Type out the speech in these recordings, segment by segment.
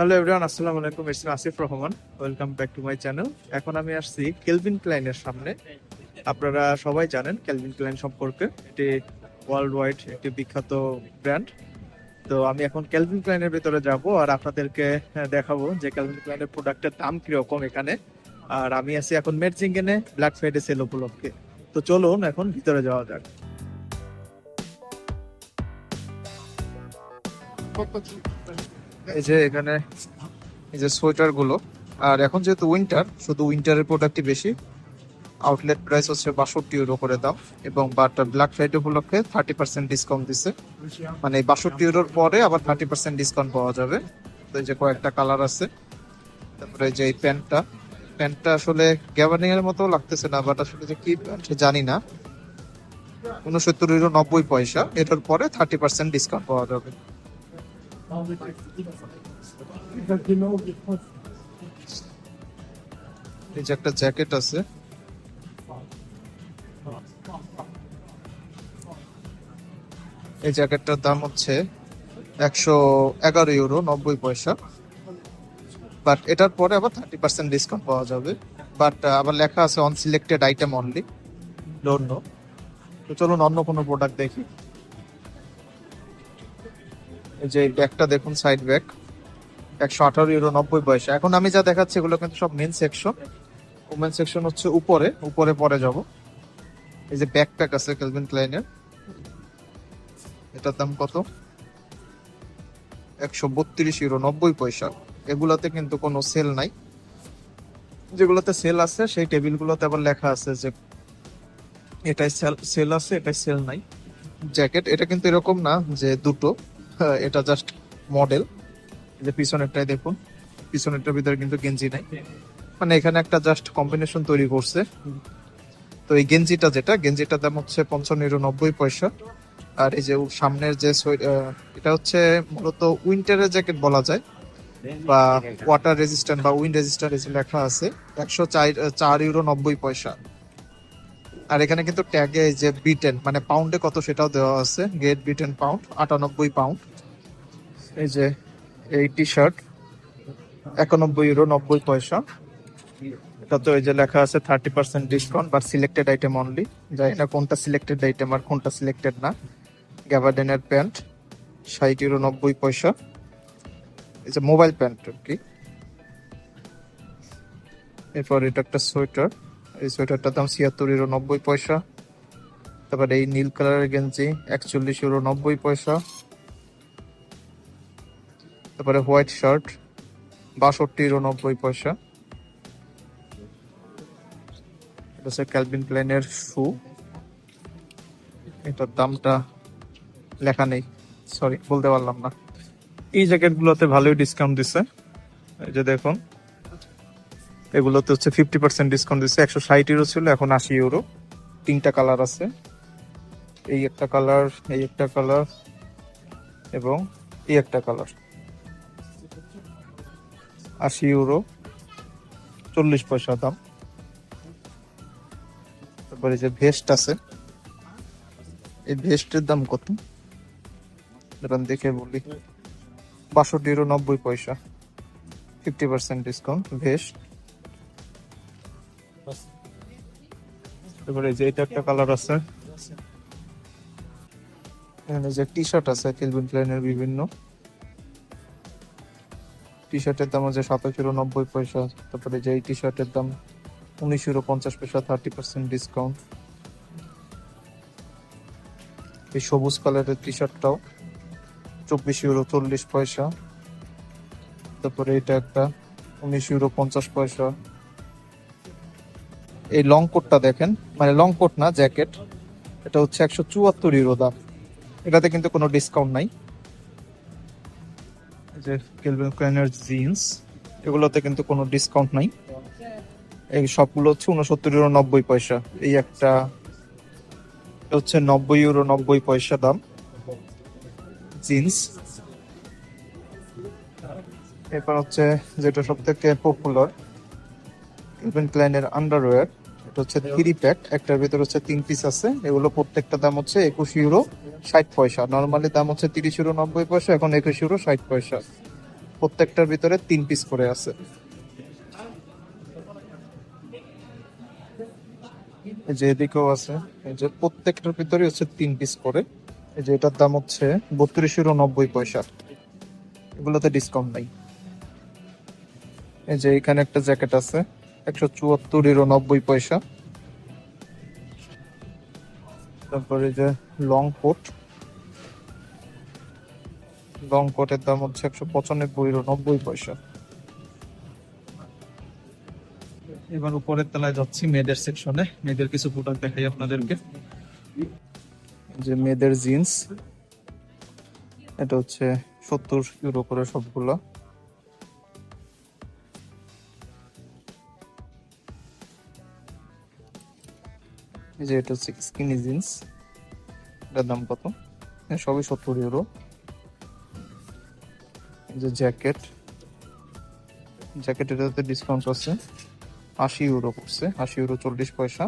Hello everyone আসসালামু আলাইকুম it's Asif Rahman. Welcome back to my channel এখন আমি আসছি কেলভিন ক্লাইনের সামনে। আপনারা সবাই জানেন কেলভিন ক্লাইন সম্পর্কে এটি ওয়ার্ল্ড ওয়াইড একটি বিখ্যাত ব্র্যান্ড তো আমি এখন কেলভিন ক্লাইনের ভিতরে যাব আর আপনাদেরকে আহ, দেখাবো যে কেলভিন ক্লাইনের প্রোডাক্টের দাম কীরকম এখানে। আর আমি আছি এখন মেডজিঙ্গেনে ব্ল্যাক ফ্রাইডে সেল উপলক্ষে। তো চলুন এখন ভিতরে যাওয়া যাক। এই যে এখানে, এই যে সোয়েটারগুলো। আর এখন যেহেতু উইন্টার শুধু উইন্টারের প্রোডাক্টই বেশি। আউটলেট প্রাইস হচ্ছে বাষট্টি ইউরো করে দাম, এবং বাট ব্ল্যাক ফ্রাইডে উপলক্ষে থার্টি পার্সেন্ট ডিসকাউন্ট দিচ্ছে মানে বাষট্টি ইউরোর পরে আবার থার্টি পার্সেন্ট ডিসকাউন্ট পাওয়া যাবে। তো এই যে কয়েকটা কালার আছে। তারপরে যে এই প্যান্টটা প্যান্টটা আসলে গ্যাবার্নিং এর মতো লাগতেছে না বাট আসলে যে কি প্যান্ট জানি না। উনসত্তর ইউরো নব্বই পয়সা, এটার পরে থার্টি পার্সেন্ট ডিসকাউন্ট পাওয়া যাবে। এই যে একটা জ্যাকেট আছে। এই জ্যাকেটটার দাম হচ্ছে একশো এগারো ইউরো, নব্বই পয়সা। বাট এটার পরে আবার থার্টি পার্সেন্ট ডিসকাউন্ট পাওয়া যাবে। বাট আবার লেখা আছে on selected item only don't know তো চলুন অন্য কোনো প্রোডাক্ট দেখি। যে ব্যাগটা দেখুন সাইড ব্যাগ একশো আঠারো ইউরো নব্বই পয়সা। এখন আমি যা দেখাচ্ছি, এগুলো কিন্তু সব মেন সেকশন ওমেন সেকশন হচ্ছে উপরে। উপরে পরে যাব। এই যে ব্যাকপ্যাক আছে কেলভিন ক্লাইনের এটার দাম কত? একশো বত্রিশ ইউরো নব্বই পয়সা। এগুলাতে কিন্তু কোনো সেল নাই। যেগুলোতে সেল আছে, সেই টেবিলগুলোতে আবার লেখা আছে যে এটাই সেল সেল আছে, এটাই সেল নাই। জ্যাকেট এটা কিন্তু এরকম না যে দুটো। এটা জাস্ট মডেল যে পিছনেরটাই দেখুন। পিছনেরটার ভিতরে কিন্তু গেঞ্জি নাই। মানে এখানে একটা জাস্ট কম্বিনেশন তৈরি করছে। তো এই গেঞ্জিটা যেটা, গেঞ্জিটার দাম হচ্ছে পঞ্চান্ন নব্বই পয়সা। আর এই যে সামনের যে এটা হচ্ছে মূলত উইন্টারের জ্যাকেট বলা যায়। বা ওয়াটার রেজিস্ট্যান্ট বা উইন্ড রেজিস্ট্যান্ট লেখা আছে। একশো চার ইউরো নব্বই পয়সা। আর এখানে কিন্তু ট্যাগে যে বিটেন মানে পাউন্ডে কত সেটাও দেওয়া আছে গেট বিটেন পাউন্ড আটানব্বই পাউন্ড এই যে এই টি শার্ট একানব্বই ইউরো নব্বই পয়সা। এটা তো এই যে লেখা আছে থার্টি পার্সেন্ট ডিসকাউন্ট বা সিলেক্টেড আইটেম অনলি জানি না কোনটা সিলেক্টেড আইটেম আর কোনটা সিলেক্টেড না। গ্যাবার্ডেনের প্যান্ট ষাট ইউরো নব্বই পয়সা। এই যে মোবাইল প্যান্ট আর কি। এরপর এটা একটা সোয়েটার এই সোয়েটারটার দাম ছিয়াত্তর ইউরো নব্বই পয়সা। তারপরে এই নীল কালারের গেঞ্জি, একচল্লিশ ইউরো নব্বই পয়সা। তারপরে হোয়াইট শার্ট, বাষট্টি ইউরো নব্বই পয়সা। এটা হচ্ছে ক্যালভিন প্লেনের শু। এটার দামটা লেখা নেই। সরি বলতে পারলাম না। এই জ্যাকেট গুলোতে ভালোই ডিসকাউন্ট দিচ্ছে এই যে দেখুন এগুলোতে হচ্ছে ফিফটি পার্সেন্ট ডিসকাউন্ট দিচ্ছে একশো ষাট ইউরো ছিল, এখন আশি ইউরো তিনটা কালার আছে। এই একটা কালার এই একটা কালার এবং এই একটা কালার আশি ইউরো চল্লিশ পয়সা দাম। তারপরে যে ভেস্ট আছে। এই ভেস্টের দাম কত? দাঁড়ান, দেখে বলি। বাষট্টি ইউরো নব্বই পয়সা। ফিফটি পার্সেন্ট ডিসকাউন্ট ভেস্ট তারপরে যে এটা একটা কালার আছে। এখানে যে টি শার্ট আছে কেলভিন ক্লাইনের বিভিন্ন। টি শার্টের দাম আছে সাতাশ নব্বই পয়সা, তারপরে যে এই টি শার্টের দাম উনিশ পঞ্চাশ পয়সা থার্টি পার্সেন্ট ডিসকাউন্ট এই সবুজ কালারের টি শার্টটাও চব্বিশ ইউরো চল্লিশ পয়সা, তারপরে এটা একটা উনিশ ইউরো পঞ্চাশ পয়সা। এই লং কোটটা দেখেন মানে লং কোট না জ্যাকেট এটা হচ্ছে একশো চুয়াত্তর ইউরো দাম। এটাতে কিন্তু কোনো ডিসকাউন্ট নাই। যে কেলভিন ক্লাইনের জিন্স এগুলোতে কিন্তু কোনো ডিসকাউন্ট নাই। এই সবগুলো হচ্ছে উনসত্তর ইউরো নব্বই পয়সা। এই একটা হচ্ছে নব্বই ইউরো নব্বই পয়সা দাম। জিন্স এরপর হচ্ছে যেটা সব থেকে পপুলার কেলভিন ক্লাইনের আন্ডারওয়্যার হচ্ছে থ্রি প্যাক একটার ভিতর হচ্ছে তিন পিস আছে। এগুলো প্রত্যেকটা দাম হচ্ছে একুশ ইউরো ষাট পয়সা। নর্মালি দাম হচ্ছে তিরিশ ইউরো নব্বই পয়সা, এখন একুশ ইউরো ষাট পয়সা। প্রত্যেকটার ভিতরে তিন পিস করে আছে। যে এদিকেও আছে। এই যে প্রত্যেকটার ভিতরে হচ্ছে তিন পিস করে। এই যে এটার দাম হচ্ছে বত্রিশ ইউরো নব্বই পয়সা। এগুলোতে ডিসকাউন্ট নাই। এই যে এখানে একটা জ্যাকেট আছে। একশো চুয়াত্তর ইউরো নব্বই পয়সা। তারপরে যে লং কোট লং কোটের দাম হচ্ছে একশো পঁচানব্বই ইউরো নব্বই পয়সা। এবার উপরের তলায় যাচ্ছি মেয়েদের সেকশনে মেয়েদের কিছু প্রোডাক্ট দেখাই আপনাদেরকে। যে মেয়েদের জিন্স এটা হচ্ছে সত্তর ইউরো করে সবগুলো। এই যে এটা হচ্ছে স্কিনি জিন্স এটার দাম কত? সবই সত্তর ইউরো যে জ্যাকেট জ্যাকেট এটাতে ডিসকাউন্ট আছে। আশি ইউরো পড়ছে, আশি ইউরো চল্লিশ পয়সা।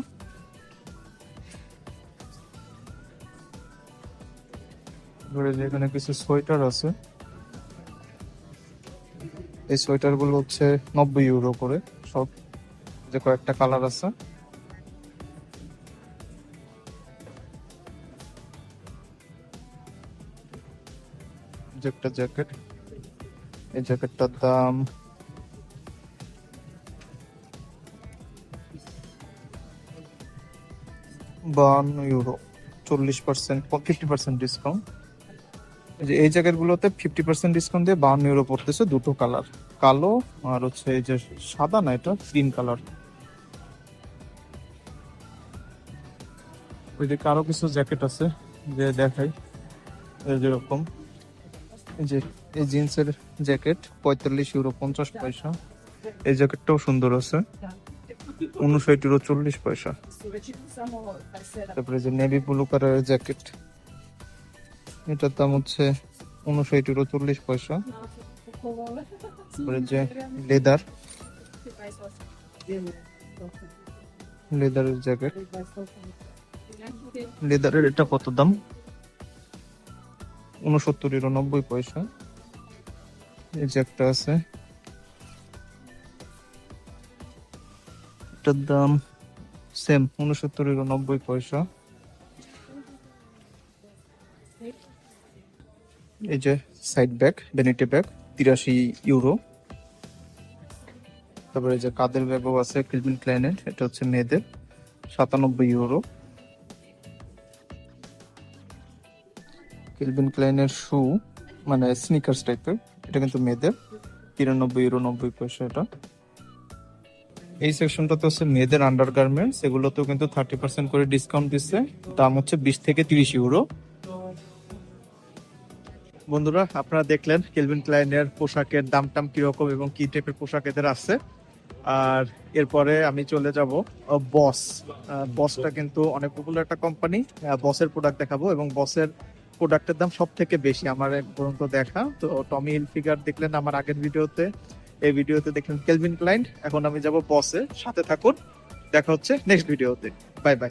এখানে কিছু সোয়েটার আছে। এই সোয়েটারগুলো হচ্ছে নব্বই ইউরো করে, সব যে কয়েকটা কালার আছে। যে একটা জ্যাকেট এই জ্যাকেটটার দাম বাহান্ন ইউরো চল্লিশ পার্সেন্ট ফিফটি পার্সেন্ট ডিসকাউন্ট এই যে, এই জ্যাকেটগুলোতে ফিফটি পার্সেন্ট ডিসকাউন্ট দিয়ে বাহান্ন ইউরো পড়তেছে দুটো কালার কালো আর হচ্ছে এই যে সাদা না এটা গ্রিন কালার ওইদিকে আরও কিছু জ্যাকেট আছে যে দেখাই যেরকম যে, এই জিন্সের জ্যাকেট পঁয়তাল্লিশ ইউরো পঞ্চাশ পয়সা। এই জ্যাকেটটাও সুন্দর আছে। উনষাট ইউরো চল্লিশ পয়সা। তারপরে যে নেভি ব্লু কালারের জ্যাকেট এটার দাম হচ্ছে উনষাট ইউরো চল্লিশ পয়সা। তারপরে যে লেদার লেদারের জ্যাকেট লেদারের এটা কত দাম? উনসত্তর ইউরো নব্বই পয়সা। এই যে একটা আছে। এটার দাম সেম উনসত্তর ইউরো নব্বই পয়সা। এই যে সাইড ব্যাগ ভ্যানিটি ব্যাগ তিরাশি ইউরো তারপরে যে কাদের ব্যাগও আছে ক্লিভিন ক্লাইনের এটা হচ্ছে মেয়েদের, সাতানব্বই ইউরো কেলভিন ক্লাইনের শু মানে স্নিকার্স টাইপের এটা কিন্তু মেয়েদের, তিরানব্বই ইউরো নব্বই পয়সা এটা। এই সেকশনটাতে হচ্ছে মেয়েদের আন্ডার গার্মেন্টস এগুলোতেও কিন্তু থার্টি পার্সেন্ট করে ডিসকাউন্ট দিচ্ছে। দাম হচ্ছে বিশ থেকে তিরিশ ইউরো বন্ধুরা, আপনারা দেখলেন কেলভিন ক্লাইনের পোশাকের দাম টাম কীরকম এবং কি টাইপের পোশাক এদের আছে। আর এরপরে আমি চলে যাব বস বসটা কিন্তু অনেক পপুলার একটা কোম্পানি বসের প্রোডাক্ট দেখাবো এবং বসের প্রোডাক্টের দাম সব থেকে বেশি আমার পর্যন্ত দেখা। তো টমি হিলফিগার দেখলেন আমার আগের ভিডিওতে। এই ভিডিওতে দেখলেন কেলভিন ক্লাইন্ট এখন আমি যাব বসে সাথে থাকুন। দেখা হচ্ছে নেক্সট ভিডিওতে। Bye bye